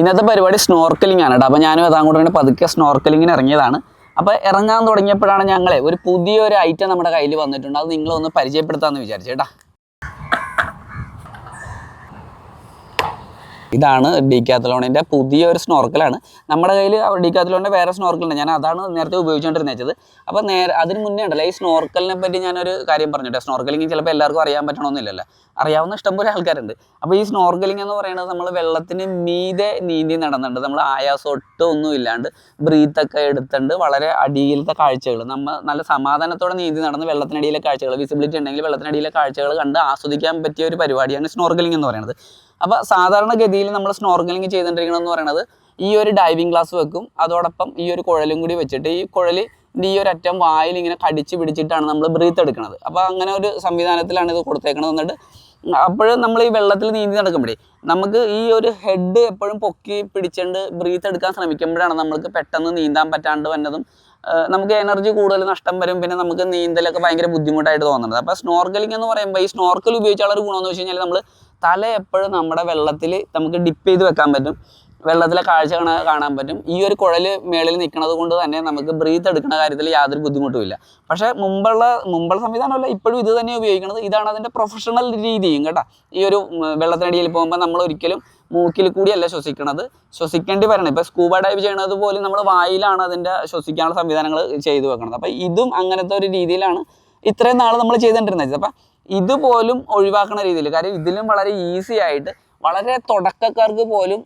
ഇന്നത്തെ പരിപാടി സ്നോർക്കലിംഗ് ആണ് കേട്ടോ അപ്പോൾ ഞാനും അതാം കൂടെ ഇങ്ങനെ പതുക്കെ സ്നോർക്കലിങ്ങിന് ഇറങ്ങിയതാണ്. അപ്പോൾ ഇറങ്ങാൻ തുടങ്ങിയപ്പോഴാണ് ഞങ്ങളെ ഒരു പുതിയൊരു ഐറ്റം നമ്മുടെ കയ്യിൽ വന്നിട്ടുണ്ട്. അത് നിങ്ങളൊന്ന് പരിചയപ്പെടുത്താമെന്ന് വിചാരിച്ചു കേട്ടാ ഇതാണ് ഡീക്കാത്തലോണിന്റെ പുതിയൊരു സ്നോർക്കലാണ്. നമ്മുടെ കയ്യിൽ ഡീക്കാത്തലോണിന്റെ വേറെ സ്നോർക്കലുണ്ട്. ഞാൻ അതാണ് നേരത്തെ ഉപയോഗിച്ചുകൊണ്ടിരുന്നത് വെച്ചത് അപ്പോൾ നേരെ അതിന് മുന്നേ ഉണ്ടല്ലോ ഈ സ്നോർക്കലിനെ പറ്റി ഞാനൊരു കാര്യം പറഞ്ഞിട്ട് സ്നോർക്കലിംഗ് ചിലപ്പോൾ എല്ലാവർക്കും അറിയാൻ പറ്റണമെന്നില്ലല്ലോ അറിയാവുന്ന ഇഷ്ടംപോലെ ആൾക്കാരുണ്ട്. അപ്പോൾ ഈ സ്നോർക്കലിംഗ് എന്ന് പറയുന്നത് നമ്മൾ വെള്ളത്തിന് മീതെ നീന്തി നടന്നുണ്ട് നമ്മൾ ആയാസം ഒട്ടും ഒന്നും ഇല്ലാണ്ട് ബ്രീത്തൊക്കെ എടുത്തുണ്ട് വളരെ അടിയിലത്തെ കാഴ്ചകൾ. നമ്മൾ നല്ല സമാധാനത്തോടെ നീന്തി നടന്ന് വെള്ളത്തിനടിയിലെ കാഴ്ചകൾ വിസിബിലിറ്റി ഉണ്ടെങ്കിൽ വെള്ളത്തിനടിയിലെ കാഴ്ചകൾ കണ്ട് ആസ്വദിക്കാൻ പറ്റിയ ഒരു പരിപാടിയാണ് സ്നോർക്കലിംഗ് എന്ന് പറയുന്നത്. അപ്പോൾ സാധാരണഗതിയിൽ നമ്മൾ സ്നോർഗലിംഗ് എന്ന് പറയുന്നത് ഈ ഒരു ഡൈവിംഗ് ഗ്ലാസ് വെക്കും. അതോടൊപ്പം ഈ ഒരു കുഴലും കൂടി വെച്ചിട്ട് ഈ കുഴലി ഈ ഒരു അറ്റം വായിൽ ഇങ്ങനെ കടിച്ച് പിടിച്ചിട്ടാണ് നമ്മൾ ബ്രീത്ത് എടുക്കുന്നത് അപ്പോൾ അങ്ങനെ ഒരു സംവിധാനത്തിലാണ് ഇത് കൊടുത്തേക്കുന്നത് എന്നിട്ട് അപ്പോഴും നമ്മൾ ഈ വെള്ളത്തിൽ നീന്തി നടക്കുമ്പോഴേ നമുക്ക് ഈ ഒരു ഹെഡ് എപ്പോഴും പൊക്കി പിടിച്ചുകൊണ്ട് ബ്രീത്ത് എടുക്കാൻ ശ്രമിക്കുമ്പോഴാണ് നമുക്ക് പെട്ടെന്ന് നീന്താൻ പറ്റാണ്ട് വന്നതും നമുക്ക് എനർജി കൂടുതൽ നഷ്ടം വരും. പിന്നെ നമുക്ക് നീന്തലൊക്കെ ഭയങ്കര ബുദ്ധിമുട്ടായിട്ട് തോന്നുന്നത് അപ്പോൾ സ്നോർക്കലിംഗ് എന്ന് പറയുമ്പോൾ ഈ സ്നോർക്കൽ ഉപയോഗിച്ചുള്ള ഒരു ഗുണമെന്ന് വെച്ച് കഴിഞ്ഞാൽ നമ്മൾ തല എപ്പോഴും നമ്മുടെ വെള്ളത്തിൽ നമുക്ക് ഡിപ്പ് ചെയ്ത് വെക്കാൻ പറ്റും. വെള്ളത്തിലെ കാഴ്ച കാണാൻ പറ്റും. ഈ ഒരു കുഴൽ മേളിൽ നിൽക്കുന്നത് കൊണ്ട് തന്നെ നമുക്ക് ബ്രീത്ത് എടുക്കുന്ന കാര്യത്തിൽ യാതൊരു ബുദ്ധിമുട്ടുമില്ല പക്ഷേ മുമ്പുള്ള മുമ്പുള്ള സംവിധാനമല്ല ഇപ്പോഴും ഇത് തന്നെ ഉപയോഗിക്കുന്നത്. ഇതാണ് അതിന്റെ പ്രൊഫഷണൽ രീതിയും കേട്ടോ. ഈ ഒരു വെള്ളത്തിനടിയിൽ പോകുമ്പോൾ നമ്മൾ ഒരിക്കലും മൂക്കിൽ കൂടിയല്ല ശ്വസിക്കണത്. ശ്വസിക്കേണ്ടി വരണം. ഇപ്പോൾ സ്കൂബ ഡൈവ് ചെയ്യണത് പോലും നമ്മൾ വായിലാണ് അതിന്റെ ശ്വസിക്കാനുള്ള സംവിധാനങ്ങൾ ചെയ്തു വെക്കണത്. അപ്പോൾ ഇതും അങ്ങനത്തെ ഒരു രീതിയിലാണ് ഇത്രയും നാൾ നമ്മൾ ചെയ്തുകൊണ്ടിരുന്നത്. അപ്പം ഇതുപോലും ഒഴിവാക്കുന്ന രീതിയിൽ കാര്യം ഇതിലും വളരെ ഈസി ആയിട്ട് വളരെ തുടക്കക്കാർക്ക് പോലും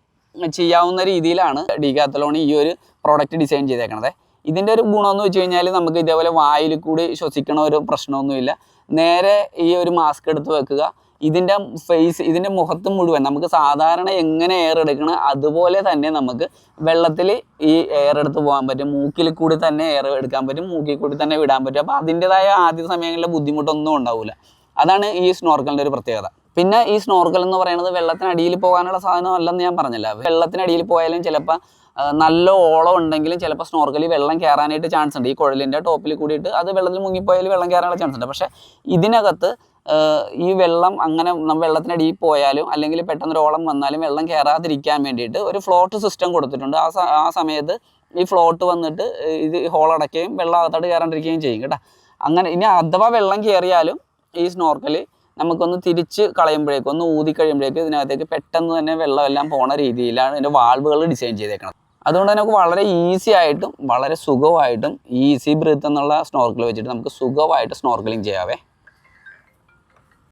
ചെയ്യാവുന്ന രീതിയിലാണ് ഡീകാത്തലോൺ ഈ ഒരു പ്രോഡക്റ്റ് ഡിസൈൻ ചെയ്തേക്കണത്. ഇതിന്റെ ഒരു ഗുണമെന്ന് വെച്ച് കഴിഞ്ഞാൽ നമുക്ക് ഇതേപോലെ വായിൽ കൂടി ശ്വസിക്കണ ഒരു പ്രശ്നമൊന്നുമില്ല. നേരെ ഈ ഒരു മാസ്ക് എടുത്ത് വെക്കുക. ഇതിന്റെ ഫേസ് ഇതിന്റെ മുഖത്ത് മുഴുവൻ നമുക്ക് സാധാരണ എങ്ങനെ എയർ എടുക്കണം അതുപോലെ തന്നെ നമുക്ക് വെള്ളത്തിൽ ഈ എയർ എടുത്ത് പോകാൻ പറ്റും. മൂക്കിൽ കൂടി തന്നെ എയർ എടുക്കാൻ പറ്റും. മൂക്കിൽ കൂടി തന്നെ വിടാൻ പറ്റും. അപ്പോൾ അതിന്റെതായ ആദ്യ സമയങ്ങളിലെ ബുദ്ധിമുട്ടൊന്നും ഉണ്ടാവില്ല അതാണ് ഈ സ്നോർക്കലിന്റെ ഒരു പ്രത്യേകത. പിന്നെ ഈ സ്നോർക്കൽ എന്ന് പറയുന്നത് വെള്ളത്തിനടിയിൽ പോകാനുള്ള സാധനം അല്ലെന്ന് ഞാൻ പറഞ്ഞില്ല. വെള്ളത്തിനടിയിൽ പോയാലും ചിലപ്പോൾ നല്ല ഓളം ഉണ്ടെങ്കിലും ചിലപ്പോൾ സ്നോർക്കലിൽ വെള്ളം കയറാനായിട്ട് ചാൻസ് ഉണ്ട്. ഈ കുഴലിന്റെ ടോപ്പിൽ കൂടിയിട്ട് അത് വെള്ളത്തിൽ മുങ്ങിപ്പോയാൽ വെള്ളം കയറാനുള്ള ചാൻസ് ഉണ്ട്. പക്ഷേ ഇതിനകത്ത് ഈ വെള്ളം അങ്ങനെ നമ്മൾ വെള്ളത്തിനടിയിൽ പോയാലും അല്ലെങ്കിൽ പെട്ടെന്ന് ഓളം വന്നാലും വെള്ളം കയറാതിരിക്കാൻ വേണ്ടിയിട്ട് ഒരു ഫ്ലോട്ട് സിസ്റ്റം കൊടുത്തിട്ടുണ്ട്. ആ ആ സമയത്ത് ഈ ഫ്ലോട്ട് വന്നിട്ട് ഇത് ഹോൾ അടയ്ക്കുകയും വെള്ളം അകത്തോട്ട് കയറാണ്ടിരിക്കുകയും ചെയ്യും കേട്ടോ. അങ്ങനെ ഇനി അഥവാ വെള്ളം കയറിയാലും ഈ സ്നോർക്കൽ നമുക്കൊന്ന് തിരിച്ച് കളയുമ്പോഴേക്കും ഒന്ന് ഊതി കഴിയുമ്പോഴേക്കും ഇതിനകത്തേക്ക് പെട്ടെന്ന് തന്നെ വെള്ളമെല്ലാം പോണ രീതിയിലാണ് ഇതിന്റെ വാൾവുകൾ ഡിസൈൻ ചെയ്തേക്കുന്നത് അതുകൊണ്ട് തന്നെ നമുക്ക് വളരെ ഈസി ആയിട്ടും വളരെ സുഖമായിട്ടും ഈസി ബ്രീത്ത് എന്നുള്ള സ്നോർക്കൽ വെച്ചിട്ട് നമുക്ക് സുഖമായിട്ട് സ്നോർക്കലിംഗ് ചെയ്യാവേ.